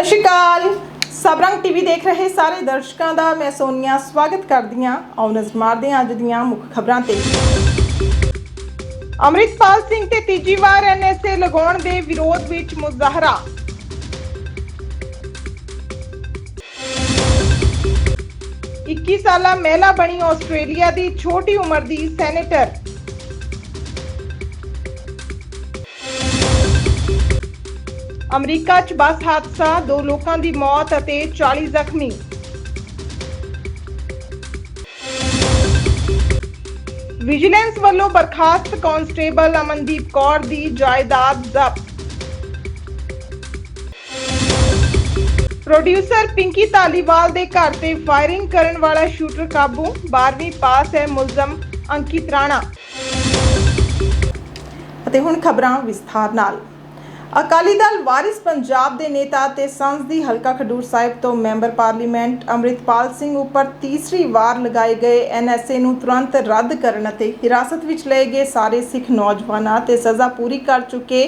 ਸਤਿ ਸ਼੍ਰੀ ਅਕਾਲ। ਸਬਰੰਗ ਟੀਵੀ ਦੇਖ ਰਹੇ ਸਾਰੇ ਦਰਸ਼ਕਾਂ ਦਾ ਮੈਂ ਸੋਨੀਆ ਸਵਾਗਤ ਕਰਦੀ ਹਾਂ ਆਓ ਮਾਰਦੇ ਹਾਂ ਅੱਜ ਦੀਆਂ ਮੁੱਖ ਖਬਰਾਂ ਤੇ। ਅੰਮ੍ਰਿਤਪਾਲ ਸਿੰਘ ਤੇ ਤੀਜੀ ਵਾਰ ਐਨਐਸਏ ਲਗਾਉਣ ਦੇ ਵਿਰੋਧ ਵਿੱਚ ਮੁਜ਼ਾਹਰਾ। ਇੱਕੀ ਸਾਲਾ ਮਹਿਲਾ ਬਣੀ ਆਸਟ੍ਰੇਲੀਆ ਦੀ ਛੋਟੀ ਉਮਰ ਦੀ ਸੈਨੇਟਰ। ਅਮਰੀਕਾ 'ਚ ਬੱਸ ਹਾਦਸਾ, ਦੋ ਲੋਕਾਂ ਦੀ ਮੌਤ ਅਤੇ 40 ਜ਼ਖਮੀ। ਵਿਜੀਲੈਂਸ ਵੱਲੋਂ ਬਰਖਾਸਤ ਕਾਂਸਟੇਬਲ ਅਮਨਦੀਪ ਕੌਰ ਦੀ ਜਾਇਦਾਦ ਜ਼ਬਤ। ਪ੍ਰੋਡਿਊਸਰ ਪਿੰਕੀ ਧਾਲੀਵਾਲ ਦੇ ਘਰ ਤੇ ਫਾਇਰਿੰਗ ਕਰਨ ਵਾਲਾ ਸ਼ੂਟਰ ਕਾਬੂ 12ਵੀਂ ਪਾਸ ਹੈ ਮੁਲਜ਼ਮ ਅੰਕਿਤ ਰਾਣਾ। ਅਤੇ ਹੁਣ ਖਬਰਾਂ ਵਿਸਥਾਰ ਨਾਲ। ਅਕਾਲੀ ਦਲ ਵਾਰਿਸ ਪੰਜਾਬ ਦੇ ਨੇਤਾ ਤੇ ਸੰਸਦੀ ਹਲਕਾ ਖਡੂਰ ਸਾਹਿਬ ਤੋਂ ਮੈਂਬਰ ਪਾਰਲੀਮੈਂਟ ਅੰਮ੍ਰਿਤਪਾਲ ਸਿੰਘ ਉੱਪਰ ਤੀਸਰੀ ਵਾਰ ਲਗਾਏ ਗਏ ਐਨਐਸਏ ਨੂੰ ਤੁਰੰਤ ਰੱਦ ਕਰਨ ਅਤੇ ਹਿਰਾਸਤ ਵਿੱਚ ਲਏ ਗਏ ਸਾਰੇ ਸਿੱਖ ਨੌਜਵਾਨਾਂ ਤੇ ਸਜ਼ਾ ਪੂਰੀ ਕਰ ਚੁੱਕੇ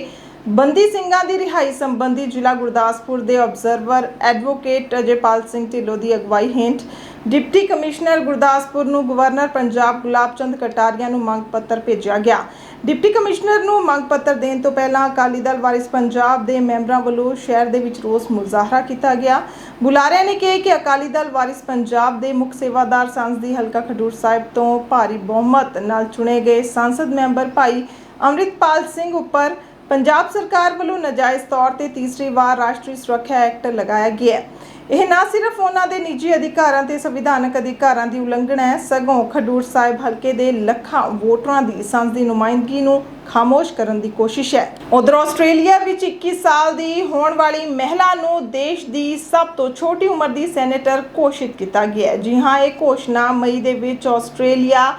ਬੰਦੀ ਸਿੰਘਾਂ ਦੀ ਰਿਹਾਈ ਸੰਬੰਧੀ ਜ਼ਿਲ੍ਹਾ ਗੁਰਦਾਸਪੁਰ ਦੇ ਆਬਜ਼ਰਵਰ ਐਡਵੋਕੇਟ ਅਜੇਪਾਲ ਸਿੰਘ ਢਿੱਲੋਂ ਦੀ ਅਗਵਾਈ ਹੇਠ ਡਿਪਟੀ ਕਮਿਸ਼ਨਰ ਗੁਰਦਾਸਪੁਰ ਨੂੰ ਗਵਰਨਰ ਪੰਜਾਬ ਗੁਲਾਬ ਚੰਦ ਕਟਾਰੀਆ ਨੂੰ ਮੰਗ ਪੱਤਰ ਭੇਜਿਆ ਗਿਆ। ਡਿਪਟੀ ਕਮਿਸ਼ਨਰ ਨੂੰ ਮੰਗ ਪੱਤਰ ਦੇਣ ਤੋਂ ਪਹਿਲਾਂ ਅਕਾਲੀ ਦਲ ਵਾਰਿਸ ਪੰਜਾਬ ਦੇ ਮੈਂਬਰਾਂ ਵੱਲੋਂ ਸ਼ਹਿਰ ਦੇ ਵਿੱਚ ਰੋਸ ਮੁਜ਼ਾਹਰਾ ਕੀਤਾ ਗਿਆ। ਬੁਲਾਰਿਆਂ ਨੇ ਕਿਹਾ ਕਿ ਅਕਾਲੀ ਦਲ ਵਾਰਿਸ ਪੰਜਾਬ ਦੇ ਮੁੱਖ ਸੇਵਾਦਾਰ ਸੰਸਦੀ ਹਲਕਾ ਖਡੂਰ ਸਾਹਿਬ ਤੋਂ ਭਾਰੀ ਬਹੁਮਤ ਨਾਲ ਚੁਣੇ ਗਏ ਸੰਸਦ ਮੈਂਬਰ ਭਾਈ ਅੰਮ੍ਰਿਤਪਾਲ ਸਿੰਘ ਉੱਪਰ ਪੰਜਾਬ ਸਰਕਾਰ ਵੱਲੋਂ ਨਜਾਇਜ਼ ਤੌਰ ਤੇ ਤੀਸਰੀ ਵਾਰ ਰਾਸ਼ਟਰੀ ਸੁਰੱਖਿਆ ਐਕਟ ਲਗਾਇਆ ਗਿਆ ਹੈ। ਇਹ ਨਾ ਸਿਰਫ ਉਹਨਾਂ ਦੇ ਨਿੱਜੀ ਅਧਿਕਾਰਾਂ ਤੇ ਸੰਵਿਧਾਨਕ ਅਧਿਕਾਰਾਂ ਦੀ ਉਲੰਘਣਾ ਹੈ, ਸਗੋਂ ਖਡੂਰ ਸਾਹਿਬ ਹਲਕੇ ਦੇ ਲੱਖਾਂ ਵੋਟਰਾਂ ਦੀ ਸੰਸਦੀ ਨੁਮਾਇੰਦਗੀ ਨੂੰ ਖਾਮੋਸ਼ ਕਰਨ ਦੀ ਕੋਸ਼ਿਸ਼ ਹੈ। ਉਧਰ ਆਸਟ੍ਰੇਲੀਆ ਵਿੱਚ 21 ਸਾਲ ਦੀ ਹੋਣ ਵਾਲੀ ਮਹਿਲਾ ਨੂੰ ਦੇਸ਼ ਦੀ ਸਭ ਤੋਂ ਛੋਟੀ ਉਮਰ ਦੀ ਸੈਨੇਟਰ ਘੋਸ਼ਿਤ ਕੀਤਾ ਗਿਆ ਹੈ। ਜੀ ਹਾਂ, ਇਹ ਘੋਸ਼ਣਾ ਮਈ ਦੇ ਵਿੱਚ ਆਸਟ੍ਰੇਲੀਆ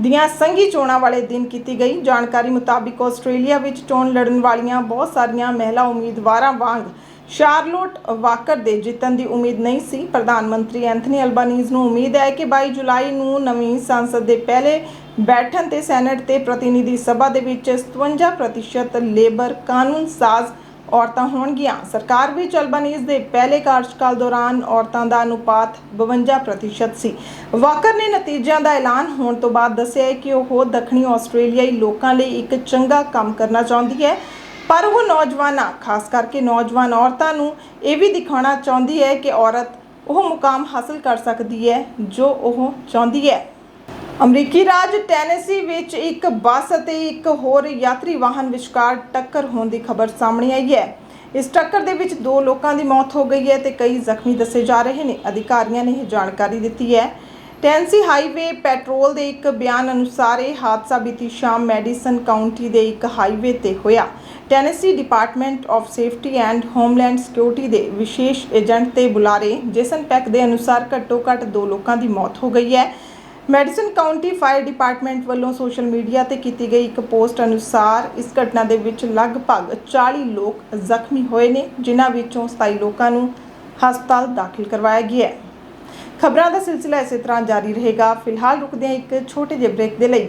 ਦੀਆਂ ਸੰਘੀ ਚੋਣਾਂ ਵਾਲੇ ਦਿਨ ਕੀਤੀ ਗਈ। ਜਾਣਕਾਰੀ ਮੁਤਾਬਿਕ ਆਸਟ੍ਰੇਲੀਆ ਵਿੱਚ ਚੋਣ ਲੜਨ ਵਾਲੀਆਂ ਬਹੁਤ ਸਾਰੀਆਂ ਮਹਿਲਾ ਉਮੀਦਵਾਰਾਂ ਵਾਂਗ ਸ਼ਾਰਲੋਟ ਵਾਕਰ ਦੇ ਜਿੱਤਣ ਦੀ ਉਮੀਦ ਨਹੀਂ ਸੀ। ਪ੍ਰਧਾਨ ਮੰਤਰੀ ਐਂਥਨੀ ਅਲਬਾਨੀਜ਼ ਨੂੰ ਉਮੀਦ ਹੈ ਕਿ 22 ਜੁਲਾਈ ਨੂੰ ਨਵੀਂ ਸੰਸਦ ਦੇ ਪਹਿਲੇ ਬੈਠਣ ਤੇ ਸੈਨੇਟ ਤੇ ਪ੍ਰਤੀਨਿਧੀ ਸਭਾ ਦੇ ਵਿੱਚ 57% ਲੇਬਰ ਕਾਨੂੰਨ ਸਾਜ਼ ਔਰਤਾਂ ਹੋਣਗੀਆਂ। ਸਰਕਾਰ ਵਿੱਚ ਅਲਬਾਨੀਜ਼ ਦੇ ਪਹਿਲੇ ਕਾਰਜਕਾਲ ਦੌਰਾਨ ਔਰਤਾਂ ਦਾ ਅਨੁਪਾਤ 52% ਸੀ। ਵਾਕਰ ਨੇ ਨਤੀਜਿਆਂ ਦਾ ਐਲਾਨ ਹੋਣ ਤੋਂ ਬਾਅਦ ਦੱਸਿਆ ਕਿ ਉਹ ਦੱਖਣੀ ਆਸਟ੍ਰੇਲੀਆਈ ਲੋਕਾਂ ਲਈ ਇੱਕ ਚੰਗਾ ਕੰਮ ਕਰਨਾ ਚਾਹੁੰਦੀ ਹੈ। ਪਰ ਉਹ ਨੌਜਵਾਨਾਂ ਖਾਸ ਕਰਕੇ ਨੌਜਵਾਨ ਔਰਤਾਂ ਨੂੰ ਇਹ ਵੀ ਦਿਖਾਉਣਾ ਚਾਹੁੰਦੀ ਹੈ ਕਿ ਔਰਤ ਉਹ ਮੁਕਾਮ ਹਾਸਲ ਕਰ ਸਕਦੀ ਹੈ ਜੋ ਉਹ ਚਾਹੁੰਦੀ ਹੈ। ਅਮਰੀਕੀ ਰਾਜ ਟੈਨੇਸੀ ਵਿੱਚ ਇੱਕ ਬੱਸ ਅਤੇ ਇੱਕ ਹੋਰ ਯਾਤਰੀ ਵਾਹਨ ਵਿਚਕਾਰ ਟੱਕਰ ਹੋਣ ਦੀ ਖਬਰ ਸਾਹਮਣੇ ਆਈ ਹੈ। ਇਸ ਟੱਕਰ ਦੇ ਵਿੱਚ ਦੋ ਲੋਕਾਂ ਦੀ ਮੌਤ ਹੋ ਗਈ ਹੈ ਤੇ ਕਈ ਜ਼ਖਮੀ ਦੱਸੇ ਜਾ ਰਹੇ ਨੇ। ਅਧਿਕਾਰੀਆਂ ਨੇ ਇਹ ਜਾਣਕਾਰੀ ਦਿੱਤੀ ਹੈ। ਟੈਨਸੀ ਹਾਈਵੇ ਪੈਟਰੋਲ ਦੇ ਇੱਕ ਬਿਆਨ ਅਨੁਸਾਰ ਇਹ ਹਾਦਸਾ ਬੀਤੀ ਸ਼ਾਮ ਮੈਡੀਸਨ ਕਾਉਂਟੀ ਦੇ ਇੱਕ ਹਾਈਵੇ ਤੇ ਹੋਇਆ। Tennessee department of safety and homeland security ਦੇ ਵਿਸ਼ੇਸ਼ ਏਜੰਟ ਤੇ ਬੁਲਾਰੇ ਜੇਸਨ ਪੈਕ ਦੇ ਅਨੁਸਾਰ ਘੱਟੋ-ਘੱਟ ਦੋ ਲੋਕਾਂ ਦੀ ਮੌਤ ਹੋ ਗਈ ਹੈ। ਮੈਡੀਸਨ ਕਾਉਂਟੀ ਫਾਇਰ ਡਿਪਾਰਟਮੈਂਟ ਵੱਲੋਂ ਸੋਸ਼ਲ ਮੀਡੀਆ ਤੇ ਕੀਤੀ ਗਈ ਇੱਕ ਪੋਸਟ ਅਨੁਸਾਰ ਇਸ ਘਟਨਾ ਦੇ ਵਿੱਚ ਲਗਭਗ 40 ਲੋਕ ਜ਼ਖਮੀ ਹੋਏ ਨੇ, ਜਿਨ੍ਹਾਂ ਵਿੱਚੋਂ 27 ਲੋਕਾਂ ਨੂੰ ਹਸਪਤਾਲ ਦਾਖਲ ਕਰਵਾਇਆ ਗਿਆ ਹੈ। ਖਬਰਾਂ ਦਾ ਸਿਲਸਿਲਾ ਇਸੇ ਤਰ੍ਹਾਂ ਜਾਰੀ ਰਹੇਗਾ। ਫਿਲਹਾਲ ਰੁਕਦੇ ਹਾਂ ਇੱਕ ਛੋਟੇ ਜਿਹੇ ਬ੍ਰੇਕ ਦੇ ਲਈ।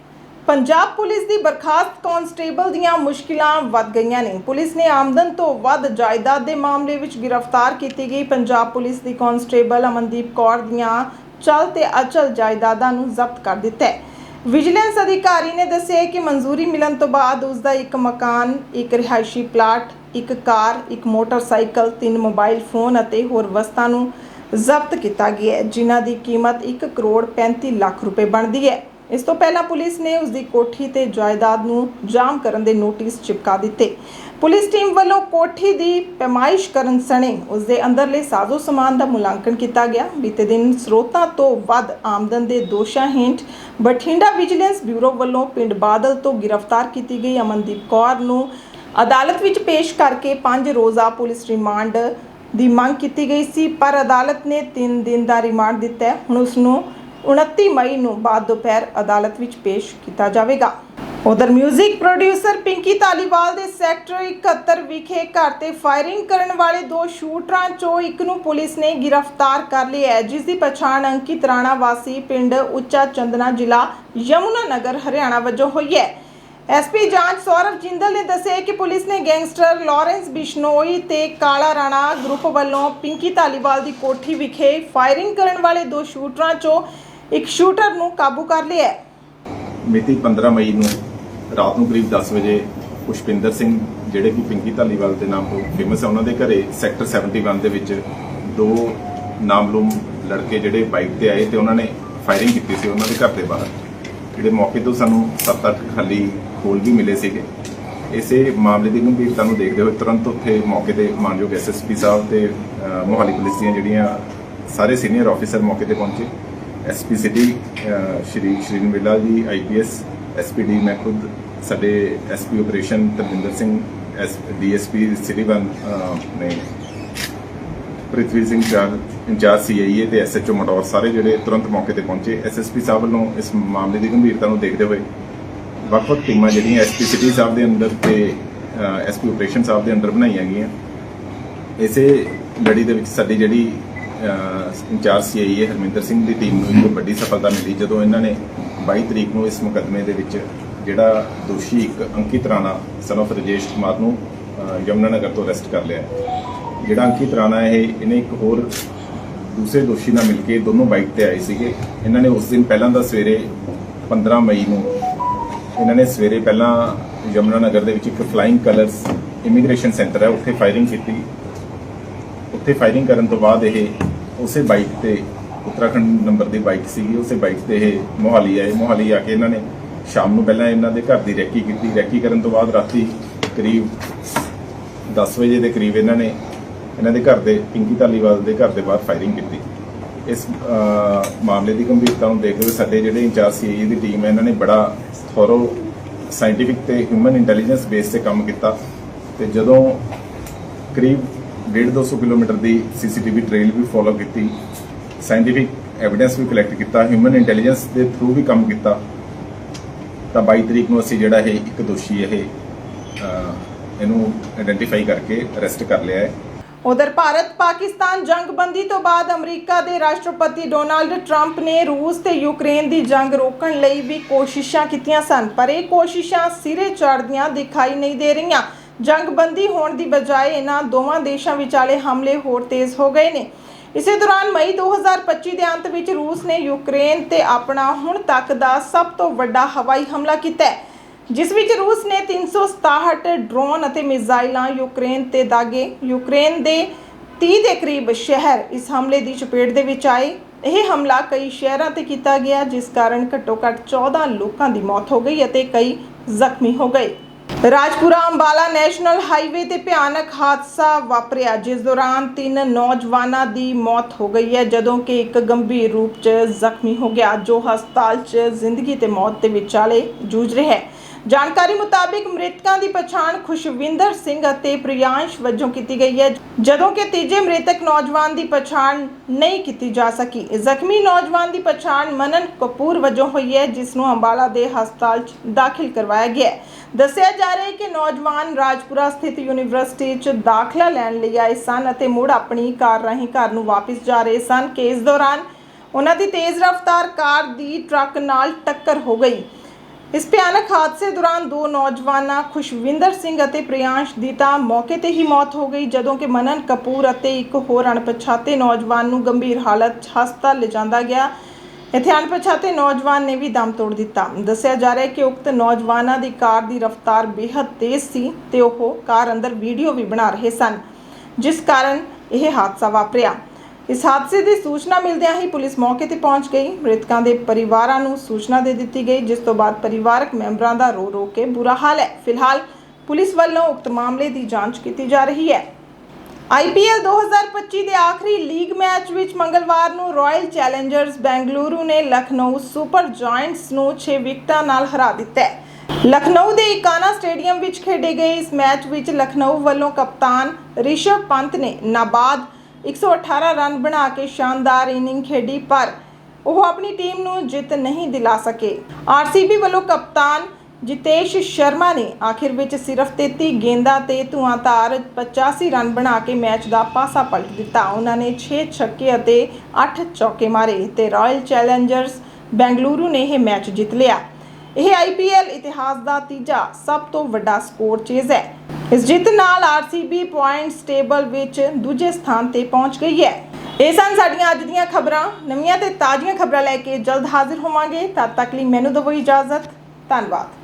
ਪੰਜਾਬ ਪੁਲਿਸ ਦੀ ਬਰਖਾਸਤ ਕਾਂਸਟੇਬਲ ਦੀਆਂ ਮੁਸ਼ਕਿਲਾਂ ਵੱਧ ਗਈਆਂ ਨੇ। ਪੁਲਿਸ ਨੇ ਆਮਦਨ ਤੋਂ ਵੱਧ ਜਾਇਦਾਦ ਦੇ ਮਾਮਲੇ ਵਿੱਚ ਗ੍ਰਿਫਤਾਰ ਕੀਤੀ ਗਈ। ਪੰਜਾਬ ਪੁਲਿਸ ਦੀ ਕਾਂਸਟੇਬਲ ਅਮਨਦੀਪ ਕੌਰ ਦੀਆਂ ਚਲ ਤੇ ਅਚਲ ਜਾਇਦਾਦਾਂ ਨੂੰ ਜ਼ਬਤ ਕਰ ਦਿੱਤਾ ਹੈ। ਵਿਜੀਲੈਂਸ ਅਧਿਕਾਰੀ ਨੇ ਦੱਸਿਆ ਕਿ ਮਨਜ਼ੂਰੀ ਮਿਲਣ ਤੋਂ ਬਾਅਦ ਉਸ ਦਾ ਇੱਕ ਮਕਾਨ, ਇੱਕ ਰਿਹਾਇਸ਼ੀ ਪਲਾਟ, ਇੱਕ ਕਾਰ, ਇੱਕ ਮੋਟਰਸਾਈਕਲ, ਤਿੰਨ ਮੋਬਾਈਲ ਫੋਨ ਅਤੇ ਹੋਰ ਵਸਤਾਂ ਨੂੰ ਜ਼ਬਤ ਕੀਤਾ ਗਿਆ ਜਿਨ੍ਹਾਂ ਦੀ ਕੀਮਤ 1 ਕਰੋੜ 35 ਲੱਖ ਰੁਪਏ ਬਣਦੀ ਹੈ। ਇਸ ਤੋਂ ਪਹਿਲਾਂ ਪੁਲਿਸ ਨੇ ਉਸ ਦੀ ਕੋਠੀ ਤੇ ਜਾਇਦਾਦ ਨੂੰ ਜਾਮ ਕਰਨ ਦੇ ਨੋਟਿਸ ਚਿਪਕਾ ਦਿੱਤੇ। ਪੁਲਿਸ ਟੀਮ ਵੱਲੋਂ ਕੋਠੀ ਦੀ ਪੈਮਾਇਸ਼ ਕਰਨ ਸਣੇ ਉਸ ਦੇ ਅੰਦਰਲੇ ਸਾਜ਼ੋ ਸਮਾਨ ਦਾ ਮੁਲਾਂਕਣ ਕੀਤਾ ਗਿਆ। ਬੀਤੇ ਦਿਨ ਸਰੋਤਾਂ ਤੋਂ ਵੱਧ ਆਮਦਨ ਦੇ ਦੋਸ਼ਾਂ ਹੇਠ ਬਠਿੰਡਾ ਵਿਜੀਲੈਂਸ ਬਿਊਰੋ ਵੱਲੋਂ ਪਿੰਡ ਬਾਦਲ ਤੋਂ ਗ੍ਰਿਫਤਾਰ ਕੀਤੀ ਗਈ ਅਮਨਦੀਪ ਕੌਰ ਨੂੰ ਅਦਾਲਤ ਵਿੱਚ ਪੇਸ਼ ਕਰਕੇ 5 ਰੋਜ਼ਾ ਪੁਲਿਸ ਰਿਮਾਂਡ ਦੀ ਮੰਗ ਕੀਤੀ ਗਈ ਸੀ, ਪਰ ਅਦਾਲਤ ਨੇ 3 ਦਿਨ ਦਾ ਰਿਮਾਂਡ ਦਿੱਤਾ ਹੁਣ ਉਸ ਨੂੰ 29 ਮਈ ਨੂੰ ਬਾਅਦ ਦੁਪਹਿਰ ਅਦਾਲਤ ਵਿੱਚ ਪੇਸ਼ ਕੀਤਾ ਜਾਵੇਗਾ। ਉਧਰ 뮤직 ਪ੍ਰੋਡਿਊਸਰ ਪਿੰਕੀ ਧਾਲੀਵਾਲ ਦੇ ਸੈਕਟਰ 71 ਵਿਖੇ ਘਰ ਤੇ ਫਾਇਰਿੰਗ ਕਰਨ ਵਾਲੇ ਦੋ ਸ਼ੂਟਰਾਂ ਚੋਂ ਇੱਕ ਨੂੰ ਪੁਲਿਸ ਨੇ ਗ੍ਰਿਫਤਾਰ ਕਰ ਲਿਆ ਹੈ, ਜਿਸ ਦੀ ਪਛਾਣ ਅੰਕਿਤ ਰਾਣਾ ਵਾਸੀ ਪਿੰਡ ਉੱਚਾ ਚੰਦਨਾ ਜ਼ਿਲ੍ਹਾ ਯਮੁਨਾ ਨਗਰ, ਹਰਿਆਣਾ ਵਜੋਂ ਹੋਈ ਹੈ। ਐਸਪੀ ਜਾਂਚ ਸੌਰਵ ਜਿੰਦਲ ਨੇ ਦੱਸਿਆ ਕਿ ਪੁਲਿਸ ਨੇ ਗੈਂਗਸਟਰ ਲਾਰੈਂਸ ਬਿਸ਼ਨੋਈ ਤੇ ਕਾਲਾ ਰਾਣਾ ਗਰੁੱਪ ਵੱਲੋਂ ਪਿੰਕੀ ਧਾਲੀਵਾਲ ਦੀ ਕੋਠੀ ਵਿਖੇ ਫਾਇਰਿੰਗ ਕਰਨ ਵਾਲੇ ਦੋ ਸ਼ੂਟਰਾਂ ਚੋਂ ਇੱਕ ਸ਼ੂਟਰ ਨੂੰ ਕਾਬੂ ਕਰ ਲਿਆ ਹੈ। ਮਿਤੀ 15 ਮਈ ਨੂੰ ਰਾਤ ਨੂੰ ਕਰੀਬ 10 ਵਜੇ ਪੁਸ਼ਪਿੰਦਰ ਸਿੰਘ, ਜਿਹੜੇ ਕਿ ਪਿੰਕੀ ਧਾਲੀਵਾਲ ਦੇ ਨਾਮ ਤੋਂ ਫੇਮਸ ਹੈ ਉਹਨਾਂ ਦੇ ਘਰੇ ਸੈਕਟਰ 71 ਦੇ ਵਿੱਚ ਦੋ ਨਾਮਲੂਮ ਲੜਕੇ ਜਿਹੜੇ ਬਾਈਕ ਤੇ ਆਏ ਤੇ ਉਹਨਾਂ ਨੇ ਫਾਇਰਿੰਗ ਕੀਤੀ ਸੀ ਉਹਨਾਂ ਦੇ ਘਰ ਦੇ ਬਾਹਰ। ਜਿਹੜੇ ਮੌਕੇ ਤੋਂ ਸਾਨੂੰ 7-8 ਖਾਲੀ ਖੋਲ ਵੀ ਮਿਲੇ ਸੀਗੇ। ਇਸੇ ਮਾਮਲੇ ਦੀ ਗੰਭੀਰਤਾ ਨੂੰ ਦੇਖਦੇ ਹੋਏ ਤੁਰੰਤ ਉੱਥੇ ਮੌਕੇ ਤੇ ਮਾਨਯੋਗ ਐਸਐਸਪੀ ਸਾਹਿਬ ਤੇ ਮੋਹਾਲੀ ਪੁਲਿਸ ਦੀਆਂ ਜਿਹੜੀਆਂ ਸਾਰੇ ਸੀਨੀਅਰ ਆਫੀਸਰ ਮੌਕੇ ਤੇ ਪਹੁੰਚੇ। SP city Shri Shreen Villa ji IPS SPD ਮੈਂ ਖੁਦ ਸਾਡੇ SP operation Tarvinder Singh S DSP city one ਨੇ ਪ੍ਰਿਥਵੀ ਸਿੰਘ ਚਾਰ ਇੰਚਾਰਜ ਸੀਆਈਏ ਤੇ ਐਸਐਚਓ ਮਟੌਰ ਸਾਰੇ ਜਿਹੜੇ ਤੁਰੰਤ ਮੌਕੇ ਤੇ ਪਹੁੰਚੇ। ਐਸਐਸਪੀ ਸਾਹਿਬ ਵੱਲੋਂ ਇਸ ਮਾਮਲੇ ਦੀ ਗੰਭੀਰਤਾ ਨੂੰ ਦੇਖਦੇ ਹੋਏ ਵੱਖ-ਵੱਖ ਟੀਮਾਂ ਜਿਹੜੀਆਂ ਐਸਪੀ ਸਿਟੀ ਸਾਹਿਬ ਦੇ ਅੰਦਰ ਤੇ ਐਸਪੀ ਆਪਰੇਸ਼ਨ ਸਾਹਿਬ ਦੇ ਅੰਦਰ ਬਣਾਈਆਂ ਗਈਆਂ। ਇਸੇ ਲੜੀ ਦੇ ਵਿੱਚ ਸਾਡੀ ਜਿਹੜੀ ਇੰਚਾਰਜ ਸੀਆਈਏ ਹਰਮਿੰਦਰ ਸਿੰਘ ਦੀ ਟੀਮ ਨੂੰ ਇੱਕ ਵੱਡੀ ਸਫਲਤਾ ਮਿਲੀ ਜਦੋਂ ਇਹਨਾਂ ਨੇ 22 ਤਰੀਕ ਨੂੰ ਇਸ ਮੁਕੱਦਮੇ ਦੇ ਵਿੱਚ ਜਿਹੜਾ ਦੋਸ਼ੀ ਇੱਕ ਅੰਕਿਤ ਰਾਣਾ ਸਨ of ਰਜੇਸ਼ ਕੁਮਾਰ ਨੂੰ ਅਹ, ਯਮੁਨਾ ਨਗਰ ਤੋਂ ਅਰੈਸਟ ਕਰ ਲਿਆ। ਜਿਹੜਾ ਅੰਕਿਤ ਰਾਣਾ ਇਹ ਇਹਨੇ ਇੱਕ ਹੋਰ ਦੂਸਰੇ ਦੋਸ਼ੀ ਨਾਲ ਮਿਲ ਕੇ ਦੋਨੋਂ ਬਾਈਕ ਤੇ ਆਏ ਸੀਗੇ। ਇਹਨਾਂ ਨੇ ਉਸ ਦਿਨ ਪਹਿਲਾਂ ਦਾ ਸਵੇਰੇ 15 ਮਈ ਨੂੰ ਇਹਨਾਂ ਨੇ ਸਵੇਰੇ ਪਹਿਲਾਂ ਯਮੁਨਾ ਨਗਰ ਦੇ ਵਿੱਚ ਇੱਕ ਫਲਾਈਂਗ ਕਲਰਸ ਇਮੀਗ੍ਰੇਸ਼ਨ ਸੈਂਟਰ ਹੈ ਉੱਥੇ ਫਾਇਰਿੰਗ ਕੀਤੀ। ਉੱਥੇ ਫਾਇਰਿੰਗ ਕਰਨ ਤੋਂ ਬਾਅਦ ਇਹ ਉਸੇ ਬਾਈਕ ਤੇ, ਉੱਤਰਾਖੰਡ ਨੰਬਰ ਦੀ ਬਾਈਕ ਸੀਗੀ, ਉਸੇ ਬਾਈਕ ਤੇ ਇਹ ਮੋਹਾਲੀ ਆਏ। ਮੋਹਾਲੀ ਆ ਕੇ ਇਹਨਾਂ ਨੇ ਸ਼ਾਮ ਨੂੰ ਪਹਿਲਾਂ ਇਹਨਾਂ ਦੇ ਘਰ ਦੀ ਰੈਕੀ ਕੀਤੀ। ਰੈਕੀ ਕਰਨ ਤੋਂ ਬਾਅਦ ਰਾਤੀ ਕਰੀਬ 10 ਵਜੇ ਦੇ ਕਰੀਬ ਇਹਨਾਂ ਨੇ ਇਹਨਾਂ ਦੇ ਘਰ ਦੇ, ਪਿੰਕੀ ਧਾਲੀਵਾਲ ਦੇ ਘਰ ਦੇ ਬਾਹਰ ਫਾਇਰਿੰਗ ਕੀਤੀ। ਇਸ ਮਾਮਲੇ ਦੀ ਗੰਭੀਰਤਾ ਨੂੰ ਦੇਖਦੇ ਹੋਏ ਸਾਡੇ ਜਿਹੜੇ ਇੰਚਾਰਜ ਸੀਆਈਏ ਦੀ ਟੀਮ ਹੈ, ਇਹਨਾਂ ਨੇ ਬੜਾ ਥੋਰੋ ਸਾਇੰਟੀਫਿਕ ਤੇ ਹਿਊਮਨ ਇੰਟੈਲੀਜੈਂਸ ਬੇਸ ਤੇ ਕੰਮ ਕੀਤਾ। ਤੇ ਜਦੋਂ ਕਰੀਬ 1.5-200 ਕਿਲੋਮੀਟਰ ਦੀ ਸੀਸੀਟੀਵੀ ਟ੍ਰੇਲ ਵੀ ਫੋਲੋ ਕੀਤੀ। ਸਾਇੰਟੀਫਿਕ ਐਵੀਡੈਂਸ ਵੀ ਕਲੈਕਟ ਕੀਤਾ। ਹਿਊਮਨ ਇੰਟੈਲੀਜੈਂਸ ਦੇ ਥਰੂ ਵੀ ਕੰਮ ਕੀਤਾ। ਤਾਂ 22 ਤਰੀਕ ਨੂੰ ਅਸੀਂ ਜਿਹੜਾ ਇਹ ਇੱਕ ਦੋਸ਼ੀ ਇਹ ਇਹਨੂੰ ਆਇਡੈਂਟੀਫਾਈ ਕਰਕੇ ਅਰੈਸਟ ਕਰ ਲਿਆ ਹੈ। ਉਧਰ ਭਾਰਤ ਪਾਕਿਸਤਾਨ ਜੰਗਬੰਦੀ ਤੋਂ ਬਾਅਦ ਅਮਰੀਕਾ ਦੇ ਰਾਸ਼ਟਰਪਤੀ ਡੋਨਾਲਡ ਟਰੰਪ ਨੇ ਰੂਸ ਤੇ ਯੂਕਰੇਨ ਦੀ ਜੰਗ ਰੋਕਣ ਲਈ ਵੀ ਕੋਸ਼ਿਸ਼ਾਂ ਕੀਤੀਆਂ ਸਨ, ਪਰ ਇਹ ਕੋਸ਼ਿਸ਼ਾਂ ਸਿਰੇ ਚੜ੍ਹਦੀਆਂ ਦਿਖਾਈ ਨਹੀਂ ਦੇ ਰਹੀਆਂ। ਜੰਗਬੰਦੀ ਹੋਣ ਦੀ ਬਜਾਏ ਇਹਨਾਂ ਦੋਵਾਂ ਦੇਸ਼ਾਂ ਵਿਚਾਲੇ ਹਮਲੇ ਹੋਰ ਤੇਜ਼ ਹੋ ਗਏ ਨੇ। ਇਸੇ ਦੌਰਾਨ ਮਈ 2025 ਦੇ ਅੰਤ ਵਿੱਚ ਰੂਸ ਨੇ ਯੂਕਰੇਨ ਤੇ ਆਪਣਾ ਹੁਣ ਤੱਕ ਦਾ ਸਭ ਤੋਂ ਵੱਡਾ ਹਵਾਈ ਹਮਲਾ ਕੀਤਾ ਹੈ, ਜਿਸ ਵਿੱਚ ਰੂਸ ਨੇ 367 ਡਰੋਨ ਅਤੇ ਮਿਜ਼ਾਈਲਾਂ ਯੂਕਰੇਨ ਤੇ ਦਾਗੇ। ਯੂਕਰੇਨ ਦੇ 30 ਦੇ ਕਰੀਬ ਸ਼ਹਿਰ ਇਸ ਹਮਲੇ ਦੀ ਚਪੇਟ ਦੇ ਵਿੱਚ ਆਏ। ਇਹ ਹਮਲਾ ਕਈ ਸ਼ਹਿਰਾਂ ਤੇ ਕੀਤਾ ਗਿਆ, ਜਿਸ ਕਾਰਨ ਘੱਟੋ-ਘੱਟ 14 ਲੋਕਾਂ ਦੀ ਮੌਤ ਹੋ ਗਈ ਅਤੇ ਕਈ ਜ਼ਖਮੀ ਹੋ ਗਏ। ਰਾਜਪੁਰਾ ਅੰਬਾਲਾ ਨੈਸ਼ਨਲ ਹਾਈਵੇ ਤੇ ਭਿਆਨਕ ਹਾਦਸਾ ਵਾਪਰਿਆ, ਜਿਸ ਦੌਰਾਨ ਤਿੰਨ ਨੌਜਵਾਨਾਂ ਦੀ ਮੌਤ ਹੋ ਗਈ ਹੈ, ਜਦੋਂ ਕਿ ਇੱਕ ਗੰਭੀਰ ਰੂਪ 'ਚ ਜ਼ਖਮੀ ਹੋ ਗਿਆ, ਜੋ ਹਸਪਤਾਲ 'ਚ ਜ਼ਿੰਦਗੀ ਤੇ ਮੌਤ ਦੇ ਵਿਚਾਲੇ ਜੂਝ ਰਿਹਾ ਹੈ। ਜਾਣਕਾਰੀ ਮੁਤਾਬਿਕ ਮ੍ਰਿਤਕਾਂ ਦੀ ਪਛਾਣ ਖੁਸ਼ਵਿੰਦਰ ਸਿੰਘ ਅਤੇ ਪ੍ਰਿयांश ਵਜੋਂ ਕੀਤੀ ਗਈ ਹੈ। ਜਦੋਂ ਕਿ ਤੀਜੇ ਮ੍ਰਿਤਕ ਨੌਜਵਾਨ ਦੀ ਪਛਾਣ ਨਹੀਂ ਕੀਤੀ ਜਾ ਸਕੀ, ਜ਼ਖਮੀ ਨੌਜਵਾਨ ਦੀ ਪਛਾਣ ਮਨਨ ਕਪੂਰ ਵਜੋਂ ਹੋਈ ਹੈ, ਜਿਸ ਨੂੰ ਅੰਬਾਲਾ ਦੇ ਹਸਪਤਾਲ 'ਚ ਦਾਖਲ ਕਰਵਾਇਆ ਗਿਆ ਹੈ। ਦੱਸਿਆ ਜਾ ਰਿਹਾ ਹੈ ਕਿ ਨੌਜਵਾਨ ਰਾਜਪੁਰਾ ਸਥਿਤ ਯੂਨੀਵਰਸਿਟੀ 'ਚ ਦਾਖਲਾ ਲੈਣ ਲਈ ਆਏ ਸਨ ਅਤੇ ਮੁੜ ਆਪਣੀ ਕਾਰ ਰਾਹੀਂ ਘਰ ਨੂੰ ਵਾਪਸ ਜਾ ਰਹੇ ਸਨ। ਕਿ ਇਸ ਦੌਰਾਨ ਉਹਨਾਂ ਦੀ ਤੇਜ਼ ਰਫ਼ਤਾਰ ਕਾਰ ਦੀ ਟਰੱਕ ਨਾਲ ਟੱਕਰ ਹੋ ਗਈ। ਇਸ ਭਿਆਨਕ ਹਾਦਸੇ ਦੌਰਾਨ ਦੋ ਨੌਜਵਾਨਾਂ, ਖੁਸ਼ਵਿੰਦਰ ਸਿੰਘ ਅਤੇ ਪ੍ਰਿयांश ਦੀ ਤਾਂ ਮੌਕੇ ਤੇ ਹੀ ਮੌਤ ਹੋ ਗਈ, ਜਦੋਂ ਕਿ ਮਨਨ ਕਪੂਰ ਅਤੇ ਇੱਕ ਹੋਰ ਅਣਪਛਾਤੇ ਨੌਜਵਾਨ ਨੂੰ ਗੰਭੀਰ ਹਾਲਤ 'ਚ ਹਸਪਤਾਲ ਲਿਜਾਂਦਾ ਗਿਆ। ਇੱਥੇ ਅਣਪਛਾਤੇ ਨੌਜਵਾਨ ਨੇ ਵੀ ਦਮ ਤੋੜ ਦਿੱਤਾ। ਦੱਸਿਆ ਜਾ ਰਿਹਾ ਕਿ ਉਕਤ ਨੌਜਵਾਨਾਂ ਦੀ ਕਾਰ ਦੀ ਰਫ਼ਤਾਰ ਬੇਹੱਦ ਤੇਜ਼ ਸੀ ਤੇ ਉਹ ਕਾਰ ਅੰਦਰ ਵੀਡੀਓ ਵੀ ਬਣਾ ਰਹੇ ਸਨ, ਜਿਸ ਕਾਰਨ ਇਹ ਹਾਦਸਾ ਵਾਪਰਿਆ। ਇਸ ਹਾਦਸੇ ਦੀ ਸੂਚਨਾ ਮਿਲਦਿਆਂ ਹੀ ਪੁਲਿਸ ਮੌਕੇ ਤੇ ਪਹੁੰਚ ਗਈ। ਮ੍ਰਿਤਕਾਂ ਦੇ ਪਰਿਵਾਰਾਂ ਨੂੰ ਸੂਚਨਾ ਦੇ ਦਿੱਤੀ ਗਈ, ਜਿਸ ਤੋਂ ਬਾਅਦ ਪਰਿਵਾਰਕ ਮੈਂਬਰਾਂ ਦਾ ਰੋ ਰੋ ਕੇ ਬੁਰਾ ਹਾਲ ਹੈ। ਫਿਲਹਾਲ ਪੁਲਿਸ ਵੱਲੋਂ ਉਕਤ ਮਾਮਲੇ ਦੀ ਜਾਂਚ ਕੀਤੀ ਜਾ ਰਹੀ ਹੈ। ਆਈਪੀਐਲ 2025 ਦੇ ਆਖਰੀ ਲੀਗ ਮੈਚ ਵਿੱਚ ਮੰਗਲਵਾਰ ਨੂੰ ਰਾਇਲ ਚੈਲੰਜਰਸ ਬੈਂਗਲੁਰੂ ਨੇ ਲਖਨਊ ਸੁਪਰ ਜਾਇੰਟਸ ਨੂੰ 6 ਵਿਕਟਾਂ ਨਾਲ ਹਰਾ ਦਿੱਤਾ ਹੈ। ਲਖਨਊ ਦੇ ਇਕਾਨਾ ਸਟੇਡੀਅਮ ਵਿੱਚ ਖੇਡੇ ਗਏ ਇਸ ਮੈਚ ਵਿੱਚ ਲਖਨਊ ਵੱਲੋਂ ਕਪਤਾਨ ਰਿਸ਼ਵ ਪੰਤ ਨੇ ਨਾਬਾਦ 118 ਰਨ ਬਣਾ ਕੇ ਸ਼ਾਨਦਾਰ ਇਨਿੰਗ ਖੇਡੀ, ਪਰ ਉਹ ਆਪਣੀ ਟੀਮ ਨੂੰ ਜਿੱਤ ਨਹੀਂ ਦਿਲਾ ਸਕੇ। ਆਰਸੀਬੀ ਵੱਲੋਂ ਕਪਤਾਨ ਜਿਤੇਸ਼ ਸ਼ਰਮਾ ਨੇ ਆਖਿਰ ਵਿੱਚ ਸਿਰਫ 33 ਗੇਂਦਾਂ ਤੇ ਧੂਆਂਧਾਰ 85 ਰਨ ਬਣਾ ਕੇ ਮੈਚ ਦਾ ਪਾਸਾ ਪਲਟ ਦਿੱਤਾ। ਉਹਨਾਂ ਨੇ 6 ਛੱਕੇ ਅਤੇ 8 ਚੌਕੇ ਮਾਰੇ ਤੇ ਰਾਇਲ ਚੈਲੰਜਰਸ ਬੈਂਗਲੁਰੂ ਨੇ ਇਹ ਮੈਚ ਜਿੱਤ ਲਿਆ। ਇਹ ਆਈਪੀਐਲ ਇਤਿਹਾਸ ਦਾ ਤੀਜਾ ਸਭ ਤੋਂ ਵੱਡਾ ਸਕੋਰ ਚੇਜ਼ ਹੈ। ਇਸ ਜਿੱਤ ਨਾਲ ਆਰਸੀਬੀ ਪੁਆਇੰਟਸ ਟੇਬਲ ਵਿੱਚ ਦੂਜੇ ਸਥਾਨ ਤੇ ਪਹੁੰਚ ਗਈ ਹੈ। ਇਹ ਸਨ ਸਾਡੀਆਂ ਅੱਜ ਦੀਆਂ ਖਬਰਾਂ। ਨਵੀਆਂ ਤੇ ਤਾਜ਼ੀਆਂ ਖਬਰਾਂ ਲੈ ਕੇ ਜਲਦ ਹਾਜ਼ਰ ਹੋਵਾਂਗੇ। ਤਦ ਤੱਕ ਲਈ ਮੈਨੂੰ ਦਿਓ ਇਜਾਜ਼ਤ। ਧੰਨਵਾਦ।